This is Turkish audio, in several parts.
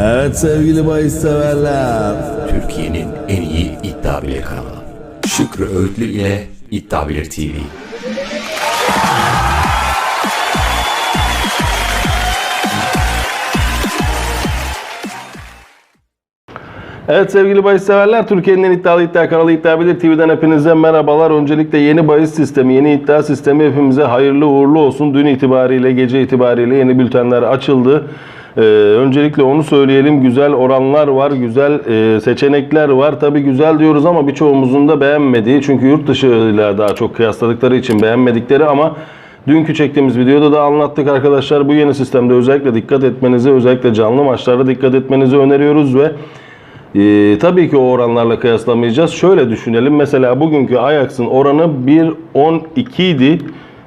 Evet sevgili bahis severler. Türkiye'nin en iyi iddia bilir kanalı. Şükrü Öğütlü ile İddia Bilir TV. Evet sevgili bahis severler, Türkiye'nin en iddialı iddia kanalı İddia Bilir TV'den hepinize merhabalar. Öncelikle yeni bahis sistemi, yeni iddia sistemi hepimize hayırlı uğurlu olsun. Dün itibariyle, gece itibariyle yeni bültenler açıldı. Ee, öncelikle onu söyleyelim. Güzel oranlar var, güzel e, seçenekler var. Tabi güzel diyoruz ama birçoğumuzun da beğenmediği. Çünkü yurt dışıyla daha çok kıyasladıkları için beğenmedikleri ama Dünkü çektiğimiz videoda da anlattık arkadaşlar. Bu yeni sistemde özellikle dikkat etmenizi, özellikle canlı maçlarda dikkat etmenizi öneriyoruz ve ee, tabii ki o oranlarla kıyaslamayacağız. Şöyle düşünelim. Mesela bugünkü Ajax'ın oranı 1.12 idi.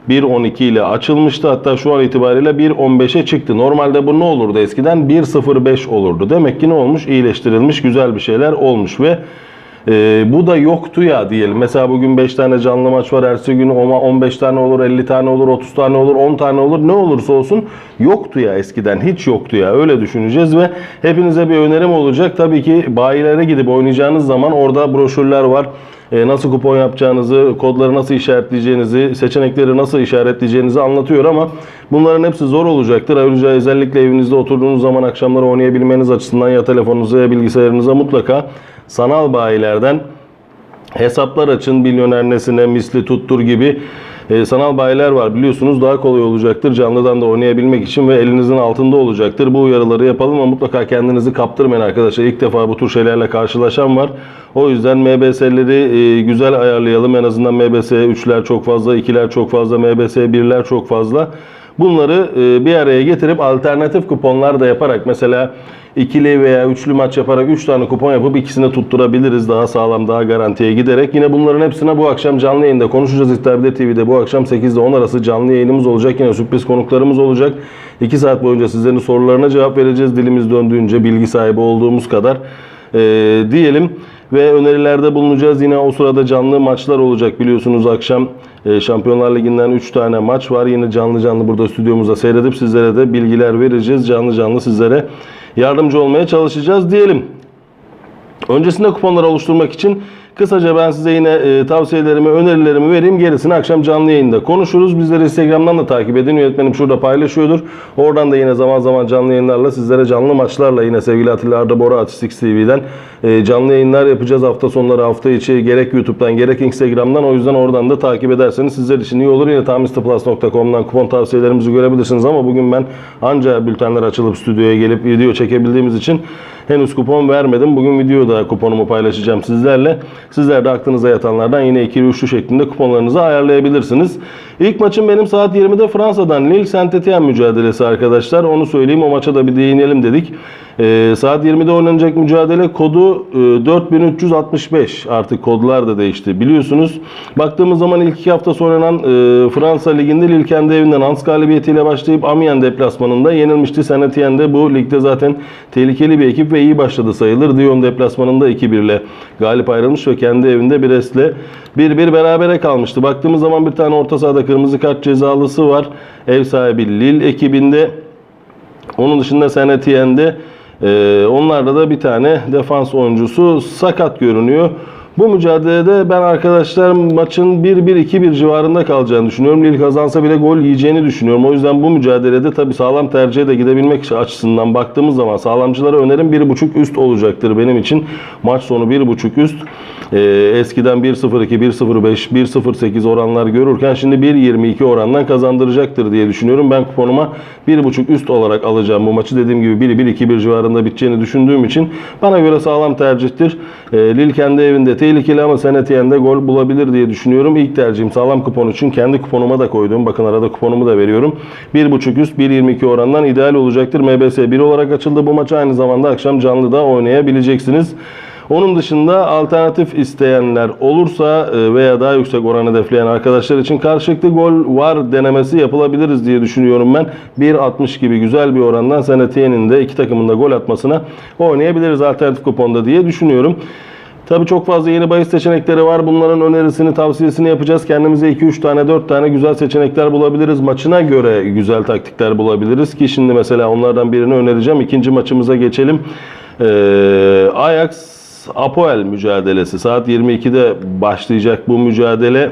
1.12 ile açılmıştı. Hatta şu an itibariyle 1.15'e çıktı. Normalde bu ne olurdu eskiden? 1.05 olurdu. Demek ki ne olmuş? İyileştirilmiş, güzel bir şeyler olmuş ve e, bu da yoktu ya diyelim. Mesela bugün 5 tane canlı maç var. Ertesi gün oma 15 tane olur, 50 tane olur, 30 tane olur, 10 tane olur. Ne olursa olsun yoktu ya eskiden. Hiç yoktu ya. Öyle düşüneceğiz ve hepinize bir önerim olacak. Tabii ki bayilere gidip oynayacağınız zaman orada broşürler var. E, nasıl kupon yapacağınızı, kodları nasıl işaretleyeceğinizi, seçenekleri nasıl işaretleyeceğinizi anlatıyor ama bunların hepsi zor olacaktır. Ayrıca özellikle evinizde oturduğunuz zaman akşamları oynayabilmeniz açısından ya telefonunuza ya bilgisayarınıza mutlaka sanal bayilerden hesaplar açın. Milyoner nesine, misli tuttur gibi e, sanal bayiler var biliyorsunuz daha kolay olacaktır canlıdan da oynayabilmek için ve elinizin altında olacaktır. Bu uyarıları yapalım ama mutlaka kendinizi kaptırmayın arkadaşlar. İlk defa bu tür şeylerle karşılaşan var. O yüzden MBS'leri e, güzel ayarlayalım. En azından MBS 3'ler çok fazla, 2'ler çok fazla, MBS 1'ler çok fazla. Bunları e, bir araya getirip alternatif kuponlar da yaparak mesela ikili veya üçlü maç yaparak 3 tane kupon yapıp ikisini tutturabiliriz daha sağlam daha garantiye giderek. Yine bunların hepsine bu akşam canlı yayında konuşacağız İddia TV'de. Bu akşam 8 ile 10 arası canlı yayınımız olacak. Yine sürpriz konuklarımız olacak. 2 saat boyunca sizlerin sorularına cevap vereceğiz. Dilimiz döndüğünce bilgi sahibi olduğumuz kadar e, diyelim ve önerilerde bulunacağız. Yine o sırada canlı maçlar olacak biliyorsunuz akşam Şampiyonlar Ligi'nden 3 tane maç var. Yine canlı canlı burada stüdyomuzda seyredip sizlere de bilgiler vereceğiz. Canlı canlı sizlere yardımcı olmaya çalışacağız diyelim. Öncesinde kuponları oluşturmak için kısaca ben size yine e, tavsiyelerimi, önerilerimi vereyim. Gerisini akşam canlı yayında konuşuruz. Bizleri Instagram'dan da takip edin. Yönetmenim şurada paylaşıyordur. Oradan da yine zaman zaman canlı yayınlarla sizlere canlı maçlarla yine sevgili Atilla Arda Bora Atistik TV'den e, canlı yayınlar yapacağız hafta sonları hafta içi gerek YouTube'dan gerek Instagram'dan. O yüzden oradan da takip ederseniz sizler için iyi olur. Yine tamistaplus.com'dan kupon tavsiyelerimizi görebilirsiniz ama bugün ben anca bültenler açılıp stüdyoya gelip video çekebildiğimiz için henüz kupon vermedim. Bugün videoda kuponumu paylaşacağım sizlerle. Sizler de aklınıza yatanlardan yine ikili üçlü şeklinde kuponlarınızı ayarlayabilirsiniz. İlk maçım benim saat 20'de Fransa'dan Lille Saint Etienne mücadelesi arkadaşlar. Onu söyleyeyim o maça da bir değinelim dedik. Ee, saat 20'de oynanacak mücadele kodu e, 4365 artık kodlar da değişti biliyorsunuz. Baktığımız zaman ilk iki hafta oynanan e, Fransa Ligi'nde Lille kendi evinden Hans galibiyetiyle başlayıp Amiens deplasmanında yenilmişti. Saint Etienne'de bu ligde zaten tehlikeli bir ekip ve iyi başladı sayılır. Dijon deplasmanında 2-1 ile galip ayrılmış ve kendi evinde Brest'le 1-1 berabere kalmıştı. Baktığımız zaman bir tane orta sahada kırmızı kart cezalısı var. Ev sahibi Lille ekibinde. Onun dışında ee, onlarda da bir tane defans oyuncusu sakat görünüyor. Bu mücadelede ben arkadaşlar maçın 1-1-2-1 civarında kalacağını düşünüyorum. Lille kazansa bile gol yiyeceğini düşünüyorum. O yüzden bu mücadelede tabii sağlam tercihe de gidebilmek açısından baktığımız zaman sağlamcılara önerim 1.5 üst olacaktır benim için. Maç sonu 1.5 üst. Ee, eskiden 1.02, 1.05, 1.08 oranlar görürken şimdi 1.22 orandan kazandıracaktır diye düşünüyorum. Ben kuponuma 1.5 üst olarak alacağım bu maçı. Dediğim gibi 1-1-2-1 civarında biteceğini düşündüğüm için bana göre sağlam tercihtir. Ee, Lille kendi evinde tehlikeli ama Saint Etienne'de gol bulabilir diye düşünüyorum. İlk tercihim sağlam kupon için kendi kuponuma da koydum. Bakın arada kuponumu da veriyorum. 1.5 üst 1.22 orandan ideal olacaktır. MBS 1 olarak açıldı bu maç. Aynı zamanda akşam canlıda oynayabileceksiniz. Onun dışında alternatif isteyenler olursa e, veya daha yüksek oran hedefleyen arkadaşlar için karşılıklı gol var denemesi yapılabiliriz diye düşünüyorum ben. 1.60 gibi güzel bir orandan Saint Etienne'in de iki takımın da gol atmasına oynayabiliriz alternatif kuponda diye düşünüyorum. Tabii çok fazla yeni bahis seçenekleri var. Bunların önerisini, tavsiyesini yapacağız. Kendimize 2-3 tane, 4 tane güzel seçenekler bulabiliriz. Maçına göre güzel taktikler bulabiliriz ki şimdi mesela onlardan birini önereceğim. İkinci maçımıza geçelim. Ee, Ajax Apoel mücadelesi. Saat 22'de başlayacak bu mücadele.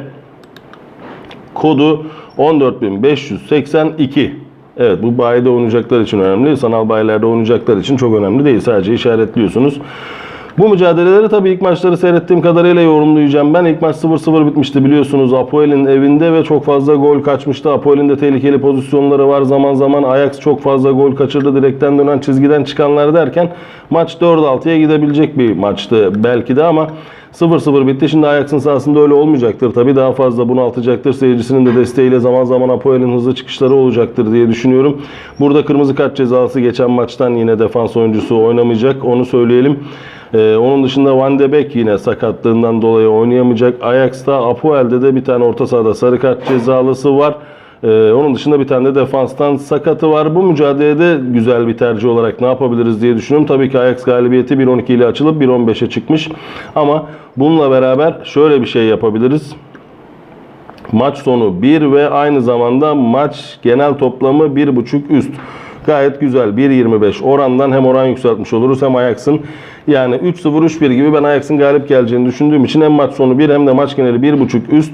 Kodu 14582. Evet bu bayide oynayacaklar için önemli. Sanal bayilerde oynayacaklar için çok önemli değil. Sadece işaretliyorsunuz. Bu mücadeleleri tabii ilk maçları seyrettiğim kadarıyla yorumlayacağım. Ben ilk maç 0-0 bitmişti biliyorsunuz Apoel'in evinde ve çok fazla gol kaçmıştı. Apoel'in de tehlikeli pozisyonları var. Zaman zaman Ajax çok fazla gol kaçırdı. Direkten dönen çizgiden çıkanlar derken maç 4-6'ya gidebilecek bir maçtı belki de ama 0-0 bitti. Şimdi Ajax'ın sahasında öyle olmayacaktır. Tabii daha fazla bunaltacaktır. Seyircisinin de desteğiyle zaman zaman Apoel'in hızlı çıkışları olacaktır diye düşünüyorum. Burada kırmızı kart cezası geçen maçtan yine defans oyuncusu oynamayacak. Onu söyleyelim. Ee, onun dışında Van de Beek yine sakatlığından dolayı oynayamayacak. Ajax'ta Apoel'de de bir tane orta sahada sarı kart cezalısı var. Ee, onun dışında bir tane de defanstan sakatı var. Bu mücadelede güzel bir tercih olarak ne yapabiliriz diye düşünüyorum. Tabii ki Ajax galibiyeti 1.12 ile açılıp 1.15'e çıkmış. Ama bununla beraber şöyle bir şey yapabiliriz. Maç sonu 1 ve aynı zamanda maç genel toplamı 1.5 üst. Gayet güzel 1.25 orandan hem oran yükseltmiş oluruz hem Ajax'ın yani 3-0 3-1 gibi ben Ajax'ın galip geleceğini düşündüğüm için hem maç sonu 1 hem de maç geneli 1.5 üst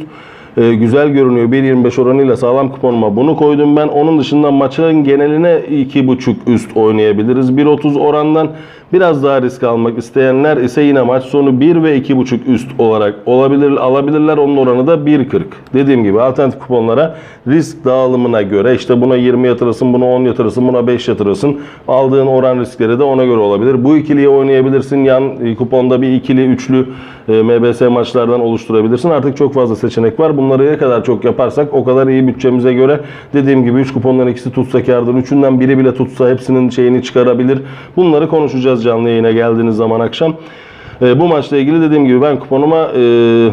e, güzel görünüyor. 1.25 oranıyla sağlam kuponuma bunu koydum ben. Onun dışında maçın geneline 2.5 üst oynayabiliriz. 1.30 orandan biraz daha risk almak isteyenler ise yine maç sonu 1 ve 2.5 üst olarak olabilir alabilirler. Onun oranı da 1.40. Dediğim gibi alternatif kuponlara risk dağılımına göre işte buna 20 yatırırsın, buna 10 yatırırsın, buna 5 yatırırsın. Aldığın oran riskleri de ona göre olabilir. Bu ikiliyi oynayabilirsin. Yan e, kuponda bir ikili, üçlü e, MBS maçlardan oluşturabilirsin. Artık çok fazla seçenek var. Bunları ne kadar çok yaparsak o kadar iyi bütçemize göre dediğim gibi 3 kupondan ikisi tutsa kârdır. Üçünden biri bile tutsa hepsinin şeyini çıkarabilir. Bunları konuşacağız canlı yayına geldiğiniz zaman akşam. E, bu maçla ilgili dediğim gibi ben kuponuma e,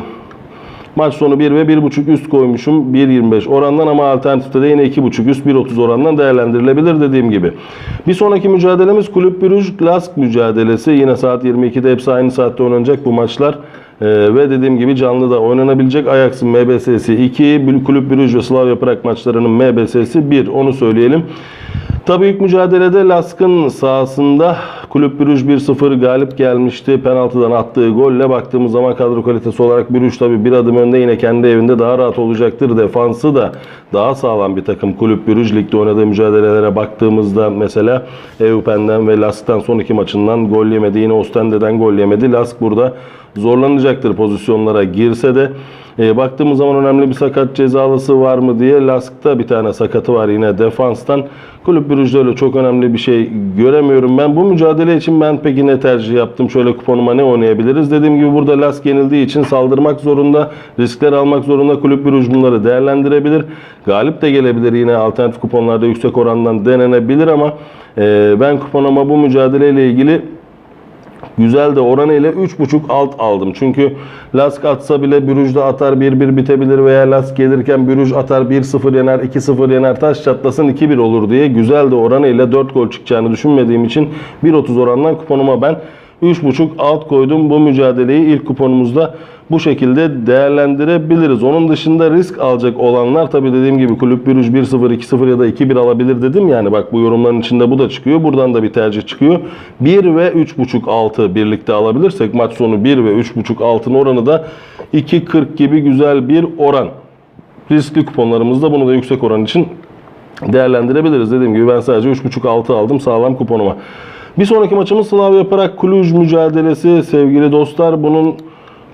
maç sonu 1 ve 1.5 üst koymuşum 1.25 orandan ama alternatifte de yine 2.5 üst 1.30 orandan değerlendirilebilir dediğim gibi. Bir sonraki mücadelemiz Kulüp Brüj Glask mücadelesi. Yine saat 22'de hepsi aynı saatte oynanacak bu maçlar. Ee, ve dediğim gibi canlı da oynanabilecek Ajax'ın MBS'si 2, Kulüp Brüj ve Slavia Prag maçlarının MBS'si 1 onu söyleyelim. Tabii ilk mücadelede Lask'ın sahasında Kulüp Brüj 1-0 galip gelmişti. Penaltıdan attığı golle baktığımız zaman kadro kalitesi olarak Brüj tabii bir adım önde yine kendi evinde daha rahat olacaktır. Defansı da daha sağlam bir takım. Kulüp Brüj ligde oynadığı mücadelelere baktığımızda mesela Eupen'den ve Lask'tan son iki maçından gol yemedi. Yine Ostende'den gol yemedi. Lask burada zorlanacaktır pozisyonlara girse de e, baktığımız zaman önemli bir sakat cezalısı var mı diye Lask'ta bir tane sakatı var yine defanstan. Kulüp Brüj'de öyle çok önemli bir şey göremiyorum ben. Bu mücadele için ben peki ne tercih yaptım? Şöyle kuponuma ne oynayabiliriz? Dediğim gibi burada Lask yenildiği için saldırmak zorunda, riskler almak zorunda. Kulüp Brüj bunları değerlendirebilir. Galip de gelebilir yine alternatif kuponlarda yüksek orandan denenebilir ama e, ben kuponuma bu mücadeleyle ilgili Güzel de oranıyla 3.5 alt aldım. Çünkü Lask atsa bile Brüj'de atar 1-1 bitebilir veya Lask gelirken Brüj atar 1-0 yener 2-0 yener taş çatlasın 2-1 olur diye güzel de oranıyla 4 gol çıkacağını düşünmediğim için 1.30 orandan kuponuma ben 3.5 alt koydum. Bu mücadeleyi ilk kuponumuzda bu şekilde değerlendirebiliriz. Onun dışında risk alacak olanlar tabi dediğim gibi kulüp Brüj 1-0, 2-0 ya da 2-1 alabilir dedim. Yani bak bu yorumların içinde bu da çıkıyor. Buradan da bir tercih çıkıyor. 1 ve 3.5 altı birlikte alabilirsek maç sonu 1 ve 3.5 altın oranı da 2.40 gibi güzel bir oran. Riskli kuponlarımızda bunu da yüksek oran için değerlendirebiliriz. Dediğim gibi ben sadece 3.5 altı aldım sağlam kuponuma. Bir sonraki maçımız Slavia Prag Cluj mücadelesi sevgili dostlar. Bunun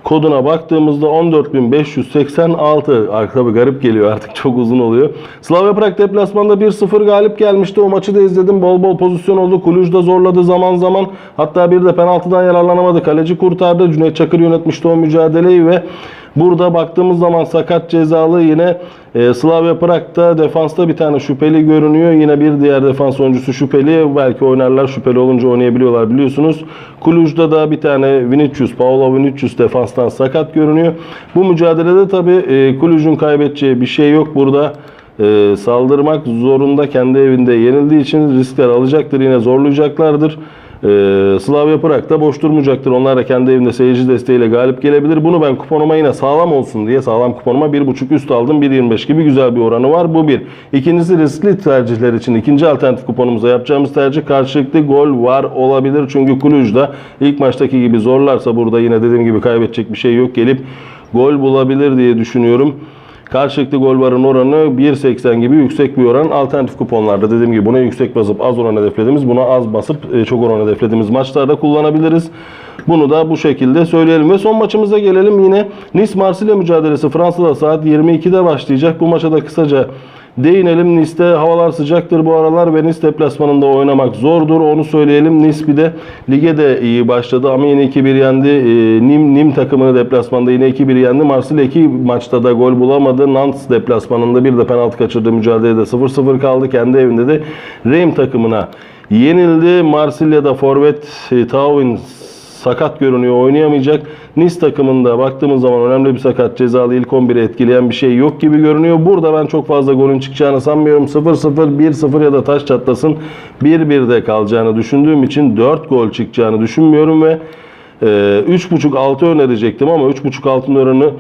koduna baktığımızda 14.586 Ar- tabii garip geliyor artık çok uzun oluyor. Slavia Prag deplasmanda 1-0 galip gelmişti. O maçı da izledim. Bol bol pozisyon oldu. Cluj da zorladı zaman zaman. Hatta bir de penaltıdan yararlanamadı. Kaleci kurtardı. Cüneyt Çakır yönetmişti o mücadeleyi ve Burada baktığımız zaman sakat cezalı yine e, Slavia Prag'da defansta bir tane şüpheli görünüyor. Yine bir diğer defans oyuncusu şüpheli. Belki oynarlar şüpheli olunca oynayabiliyorlar biliyorsunuz. Kuluj'da da bir tane Vinicius, Paolo Vinicius defanstan sakat görünüyor. Bu mücadelede tabi e, Kuluj'un kaybedeceği bir şey yok burada. E, saldırmak zorunda kendi evinde yenildiği için riskler alacaktır. Yine zorlayacaklardır. Ee, Slavia Prag da boş durmayacaktır. Onlar da kendi evinde seyirci desteğiyle galip gelebilir. Bunu ben kuponuma yine sağlam olsun diye sağlam kuponuma 1.5 üst aldım. 1.25 gibi güzel bir oranı var. Bu bir. İkincisi riskli tercihler için ikinci alternatif kuponumuza yapacağımız tercih karşılıklı gol var olabilir. Çünkü Kuluj'da ilk maçtaki gibi zorlarsa burada yine dediğim gibi kaybedecek bir şey yok. Gelip gol bulabilir diye düşünüyorum. Karşılıklı gol varın oranı 1.80 gibi yüksek bir oran. Alternatif kuponlarda dediğim gibi buna yüksek basıp az oran hedeflediğimiz, buna az basıp e, çok oran hedeflediğimiz maçlarda kullanabiliriz. Bunu da bu şekilde söyleyelim. Ve son maçımıza gelelim yine. Nice Marsilya mücadelesi Fransa'da saat 22'de başlayacak. Bu maça da kısaca değinelim. Nice'de havalar sıcaktır bu aralar ve Nice deplasmanında oynamak zordur. Onu söyleyelim. Nice bir de lige de iyi başladı ama yine 2-1 yendi. Ee, Nim, Nim takımını deplasmanda yine 2-1 yendi. Marsilya 2 maçta da gol bulamadı. Nantes deplasmanında bir de penaltı kaçırdığı mücadelede 0-0 kaldı. Kendi evinde de Reims takımına yenildi. Marsilya'da forvet e, Tauin sakat görünüyor oynayamayacak. Nice takımında baktığımız zaman önemli bir sakat cezalı ilk 11'i etkileyen bir şey yok gibi görünüyor. Burada ben çok fazla golün çıkacağını sanmıyorum. 0-0, 1-0 ya da taş çatlasın 1-1'de kalacağını düşündüğüm için 4 gol çıkacağını düşünmüyorum ve e, 3.5 altı önerecektim ama 3.5 altın oranı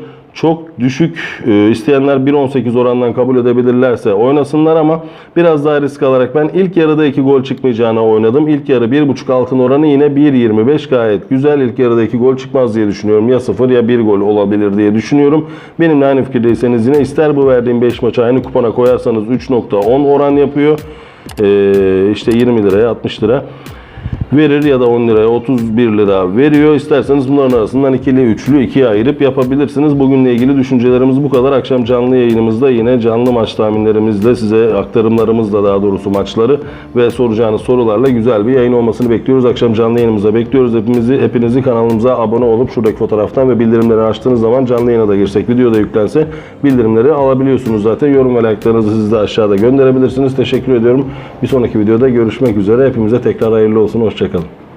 çok düşük. E, isteyenler 1.18 orandan kabul edebilirlerse oynasınlar ama biraz daha risk alarak ben ilk yarıda 2 gol çıkmayacağına oynadım. İlk yarı 1.5 altın oranı yine 1.25 gayet güzel. İlk yarıda 2 gol çıkmaz diye düşünüyorum. Ya 0 ya 1 gol olabilir diye düşünüyorum. Benimle aynı fikirdeyseniz yine ister bu verdiğim 5 maçı aynı kupona koyarsanız 3.10 oran yapıyor. E, işte 20 liraya 60 lira verir ya da 10 liraya 31 lira veriyor. İsterseniz bunların arasından ikili, üçlü, ikiye ayırıp yapabilirsiniz. Bugünle ilgili düşüncelerimiz bu kadar. Akşam canlı yayınımızda yine canlı maç tahminlerimizle size aktarımlarımızla daha doğrusu maçları ve soracağınız sorularla güzel bir yayın olmasını bekliyoruz. Akşam canlı yayınımıza bekliyoruz. Hepimizi, hepinizi kanalımıza abone olup şuradaki fotoğraftan ve bildirimleri açtığınız zaman canlı yayına da girsek, video da yüklense bildirimleri alabiliyorsunuz zaten. Yorum ve like'larınızı siz de aşağıda gönderebilirsiniz. Teşekkür ediyorum. Bir sonraki videoda görüşmek üzere. Hepimize tekrar hayırlı olsun. Hoşçakalın.